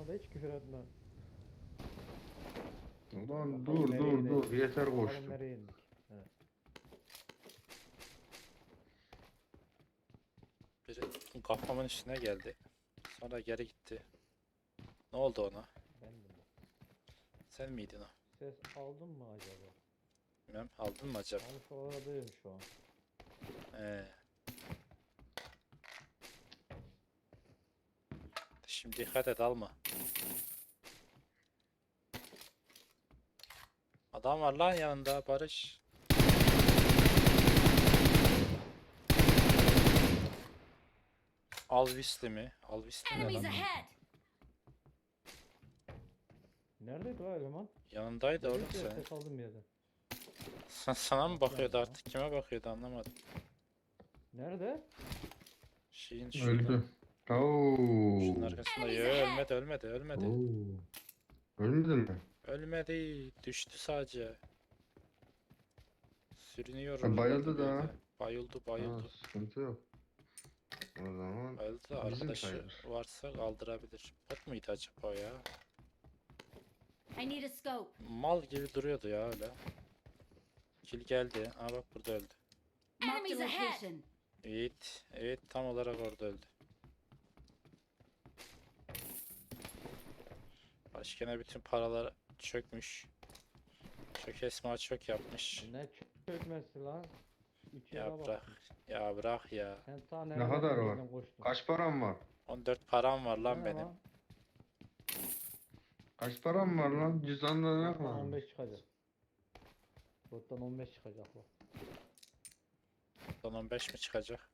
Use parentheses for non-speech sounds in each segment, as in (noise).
Bana da hiç küfür etme. Ulan Bakalım dur nereye dur dur yeter Bakalım koştum. nereye indik. Biri kafamın üstüne geldi. Sonra geri gitti. Ne oldu ona? Ben de. Sen miydin o? Ses aldın mı acaba? Bilmem aldın mı acaba? Ben şu aradayım şu an. Ee. Şimdi dikkat et alma. Adam var lan yanında Barış. Alvisli mi? Alvisli lan? ahead! Neredeydi o eleman? Yanındaydı oğlum sen. Ses aldım bir yerden. Sen sana mı bakıyordu artık? Kime bakıyordu anlamadım. Nerede? Şeyin şurada. Öldü. Oo. Şunun arkasında. Yo ölmedi ölmedi ölmedi. Oo. Ölmedin mi? Ölmedi. Düştü sadece. Sürünüyor. Ha, bayıldı da. yerde. Bayıldı Ha, bayıldı. sıkıntı yok. O zaman Bayıldı da bizim arkadaşı sayılır. varsa kaldırabilir. Bot muydu acaba ya? I need a scope. Mal gibi duruyordu ya öyle. Kill geldi. Aa bak burada öldü. Enemies ahead! Evet. Evet tam olarak orada öldü. Başkana bütün paralar çökmüş. Çök esma çök yapmış. Ne çökmesi lan? Üç Ya bak. bırak. Ya bırak ya. Sen ta Ne nereden kadar var? koştun? kaç param var? 14 param var lan Ne benim. Kaç param var lan? Cüzdanda ne Bottan var? 15 çıkacak. Bottan 15 çıkacak bu. Son 15 mi çıkacak?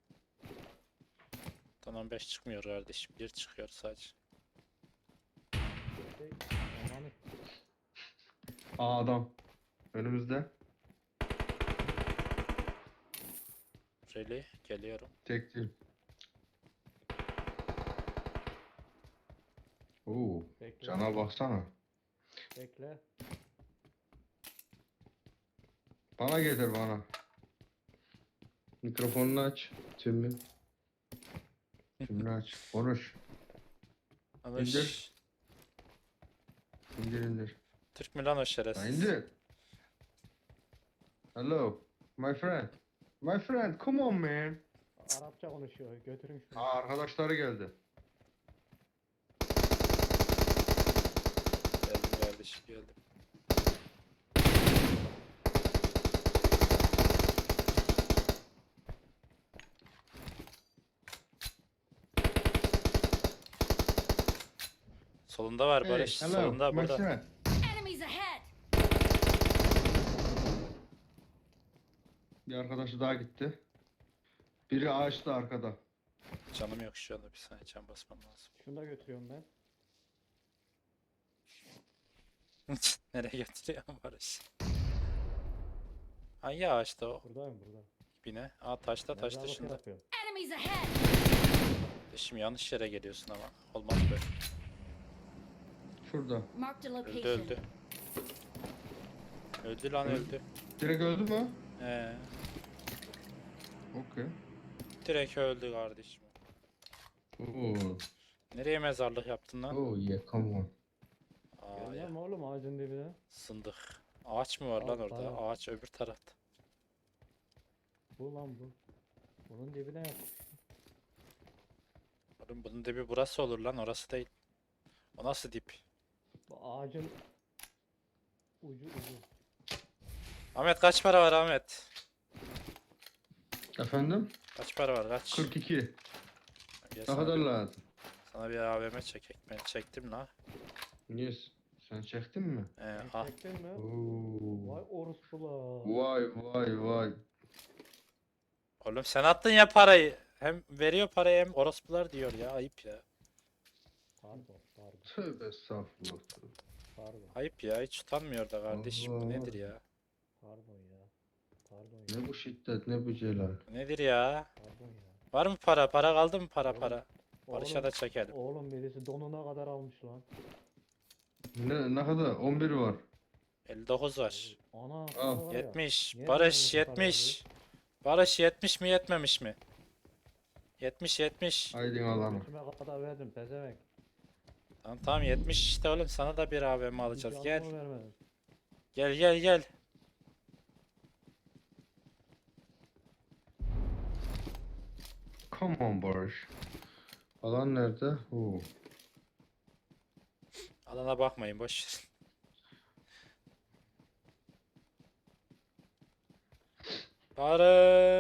Son 15 çıkmıyor kardeşim. Bir çıkıyor sadece. Aa adam. Önümüzde. Really? Geliyorum. Tek değil. Oo. Bekle. Cana baksana. Bekle. Bana getir bana. Mikrofonunu aç. Tümü. Tümünü aç. Konuş. Ama İndir. şş, İndir indir. Türk mü lan o Ha, şerefsiz? indir. Hello. My friend. My friend. Come on man. Arapça konuşuyor. Götürün şunu. Aa arkadaşları geldi. Geldim kardeşim geldim. Solunda var Barış. Hey, Solunda burada. friend. Enemies ahead! Bir arkadaşı daha gitti. Biri ağaçta arkada. Canım yok şu anda bir saniye can basmam lazım. Şunu da götürüyorum ben. (laughs) Nereye götürüyorsun Barış? Hangi ağaçta o Buradayım burada. bine? Aa taşta taş Mezarlık dışında. yapıyorum. Enemies ahead! Şimdi yanlış yere geliyorsun ama. Olmaz böyle. Şurada. Öldü öldü. Öldü lan Öl- öldü. Direkt öldü mü? Ee, Okey. direkt öldü kardeşim. Oo. Nereye mezarlık yaptın lan? Oh yeah, come on. Aa ya. Gelmem oğlum ağacın dibine. Sındık. Ağaç mı var lan Al, orada? tamam. Ağaç öbür tarafta. Bu lan bu. Bunun dibine yap. Oğlum bunun dibi burası olur lan orası değil. O nasıl dip? Bu ağacın ucu ucu. Ahmet kaç para var Ahmet? Efendim? Kaç para var kaç? 42. Gel Ne sana kadar bir- lazım? Sana bir AVM çekek. Ben çektim la. Niye? Sen çektin mi? Ee, ha. Çektin mi? Oo. Vay orospular. Vay vay vay. Oğlum sen attın ya parayı. Hem veriyor parayı hem orospular diyor ya. Ayıp ya. Pardon Tövbe estağfurullah. pardon Ayıp ya. Hiç utanmıyor da kardeşim. Bu Allah. nedir ya? pardon ya. Pardon ya. Ne bu şiddet ne bu celal. Bu nedir ya? Pardon ya. Var mı para? Para kaldı mı para Oğlum, para? Barış'a da çekelim. oğlum birisi donuna kadar almış lan. Ne, ne kadar? 11 var. 59 var. Ana Al. sana var ya, 70. niye Barış böyle bu kadar 70. Barış 70 mi yetmemiş mi? 70 70. Haydi alalım. Götüme kadar verdim pezevenk. Tamam tamam 70 işte oğlum sana da bir AVM alacağız. Gel. canımı. Gel gel gel. Come on Barış. Alan nerede? Oo. Alana bakmayın boş. verin. Barı.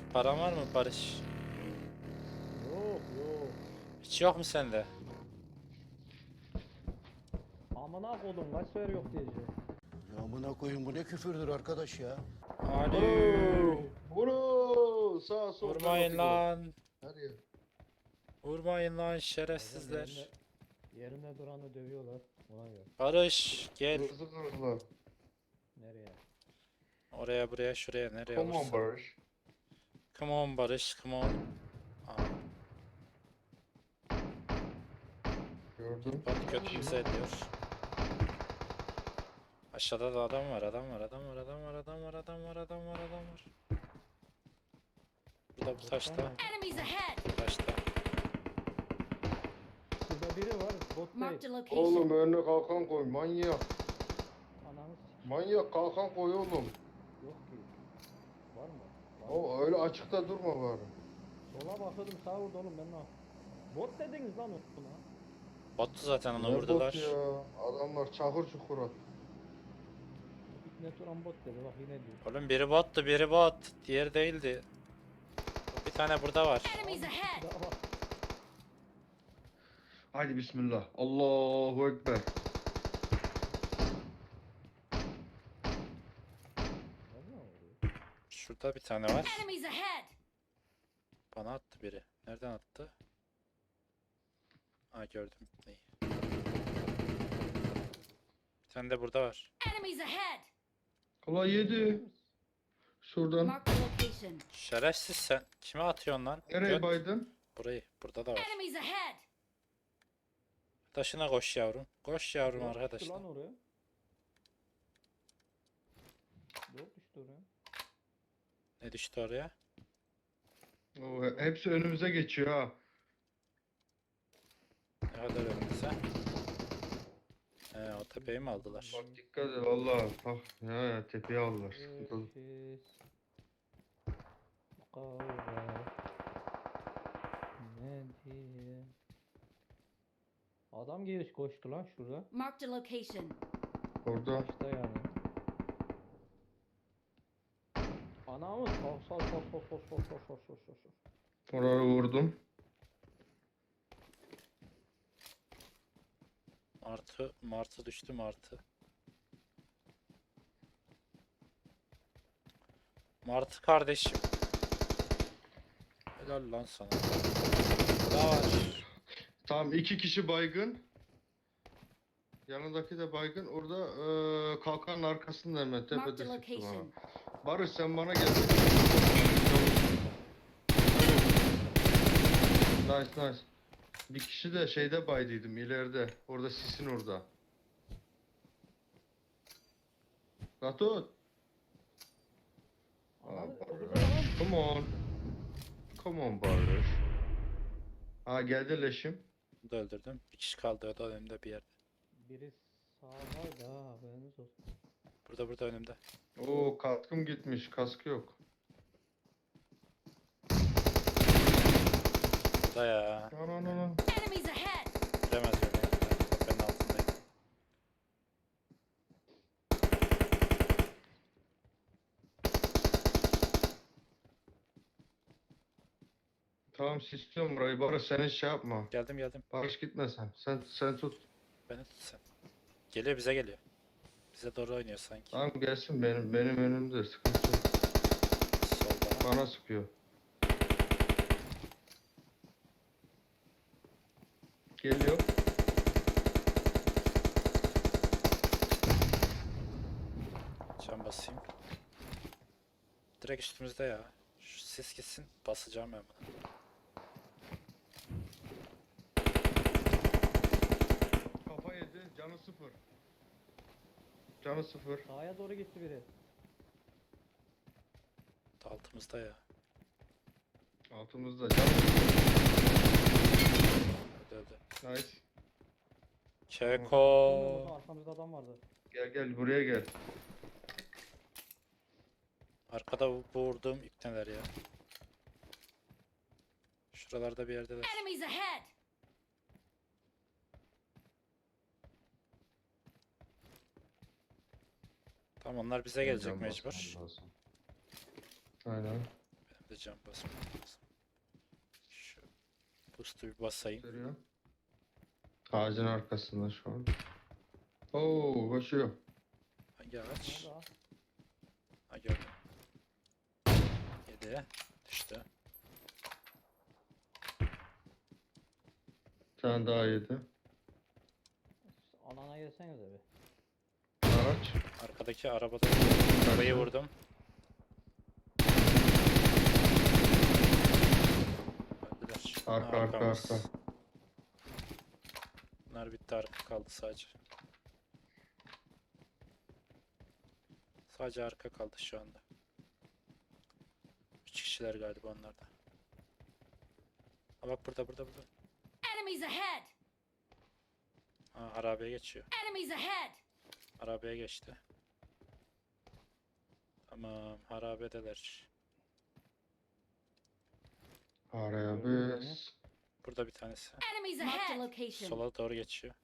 Barış paran var mı Barış? Yok yok. Hiç yok mu sende? Amına kodum kaç sefer yok diyeceğim. Ya amına koyun bu ne küfürdür arkadaş ya. Alo. Vurun! Sağ sol. Vurmayın lan. Nereye? Vurmayın lan şerefsizler. Yerinde, yerinde duranı dövüyorlar. Ona göre. Barış gel. Hızlı. Nereye? Oraya buraya şuraya nereye Come on olursa. Barış. Come on Barış, come on. Gördüm. bak götümüze ediyor. Aşağıda da adam var, adam var, adam var, adam var, adam var, adam var, adam var, adam var. Burada bu taşta, Enemies bu taşta. Burada biri var. Bot Marked a değil. location. Oğlum önüne kalkan koy manyak. Manyak kalkan koy oğlum. O öyle açıkta durma bari. Sola bakıyordum sağa vurdu oğlum ben ne yap- Bot dediniz lan buna. Bottu zaten onu Ne bot vurdular. ya? Adamlar çakır çukur at. Ne turan bot dedi bak yine diyor. Oğlum biri bottu biri bot. Diğeri değildi. Bir tane burada var. Enemies ahead! Daha bak. Haydi bismillah. Allahu Ekber. Nereden vuruyor? Şurada bir tane var. Enemies ahead! Bana attı biri. Nereden attı? Ha gördüm. İyi. Bir tane de burada var. Enemies ahead! Kolay yedi. Şuradan. Location. Şerefsiz sen. Kime atıyorsun lan? Nereye Göt. baydın? Burayı. Burada da var. Enemies ahead! Taşına koş yavrum. Koş yavrum Bot düştü arkadaşlar. lan oraya. Bot düştü oraya. Ne düştü oraya? O, hepsi önümüze geçiyor ha. Ne kadar önümüze? He o tepeyi mi aldılar? Bak dikkat et valla. Bak ya, ya tepeye aldılar. Kavga. Ne diye. Adam giriş koştu lan şurada. Marked a location. Orada. Başta yani. Sal sal sal sal sal sal sal sal sal sal. Oraya vurdum. Martı, martı düştü martı. Martı kardeşim. Helal lan sana. Var. Tamam iki kişi baygın. Yanındaki de baygın. Orada eee kalkanın arkasında hemen Marked tepede a bana. location. Barış sen bana gel. Nice nice. Bir kişi de şeyde baydıydım ileride. Orada sisin orada. Aa, Barış. adam- Come on. Come on Barış. Ha geldi leşim. Bunu da öldürdüm. Bir kişi kaldı o da önümde bir yerde. Biri sağdaydı ha haberiniz olsun. Burada burada önümde. Oo kaskım gitmiş. Kaskı yok. Burada ya. Enemies ahead! Giremez öyle. Ben tepenin altındayım. Tamam sisliyorum burayı. Barış sen hiç şey yapma. Geldim geldim. Barış gitme sen. Sen, sen tut. Beni tut sen. Geliyor bize geliyor. Bize doğru oynuyor sanki. Tamam gelsin benim benim önümde sıkıntı yok. Solda. Bana sıkıyor. Geliyor. Can basayım. Direkt üstümüzde ya. Şu sis gitsin. Basacağım ben bunu. Kafa yedi. Canı sıfır. Canı sıfır. Sağa doğru gitti biri. Altımızda ya. Altımızda can. Öldü Arkamızda, Nice. Keko. arkamızda adam vardı. Gel gel buraya gel. Arkada vu- vurduğum ipneler ya. Şuralarda bir yerdeler. Enemies ahead! Tamam onlar bize gelecek mecbur. basmam lazım. Aynen. Benim de can basmam lazım. Boost'u bir basayım. Görüyor. Ağacın arkasında şu an. Oo koşuyor. Hangi ağaç? Ha? Gördüm. Yedi. Düştü. Bir tane daha yedi. Alana gelsenize bir. Araç. Arkadaki arabada arabayı vurdum. Arka, arka, Arkamız. arka. Bunlar bitti arka kaldı sadece. Sadece arka kaldı şu anda. Üç kişiler galiba onlar da. Ha bak burada burada burada. Enemies ahead! Ha arabaya geçiyor. Enemies ahead! Arabaya geçti. Tamam harabedeler. Araya biz. Burada bir tanesi. Enemies Marked a ahead! location. Sola doğru geçiyor.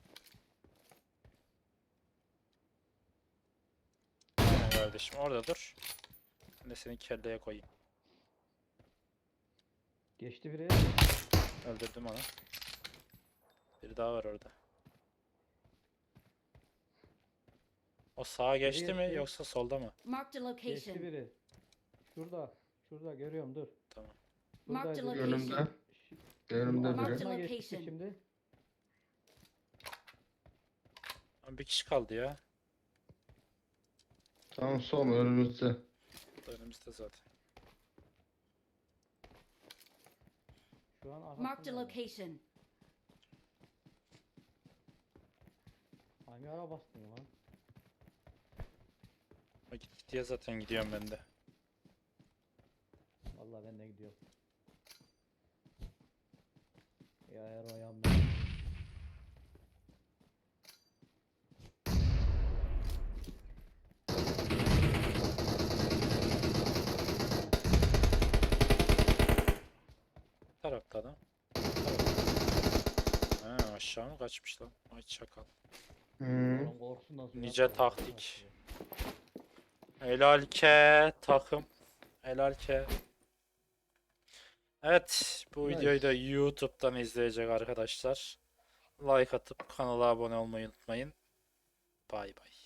Aynen kardeşim orada dur. Ben de seni kelleye koyayım. Geçti biri. Öldürdüm onu. Biri daha var orada. O sağa geçti mi geçti? yoksa solda mı? Marked a Geçti location. biri. Şurada. Şurada görüyorum dur. Tamam. Marked a Buradaydı. location. Önümde Marked biri. a location. Şimdi. Ama bir kişi kaldı ya. Tam son önümüzde. Önümüzde zaten. Şu an Marked a arkasında. location. Hangi ara bastın lan? O git diye zaten gidiyorum ben de. Vallahi ben de gidiyorum. Ya eğer ayağımda. Bu tarafta adam. Ha aşağı mı kaçmış lan? Ay çakal. Oğlum suya Nice atladı. taktik. Helal ke takım. Helal ke. Evet bu Nice. videoyu da YouTube'dan izleyecek arkadaşlar. Like atıp kanala abone olmayı unutmayın. Bay bay.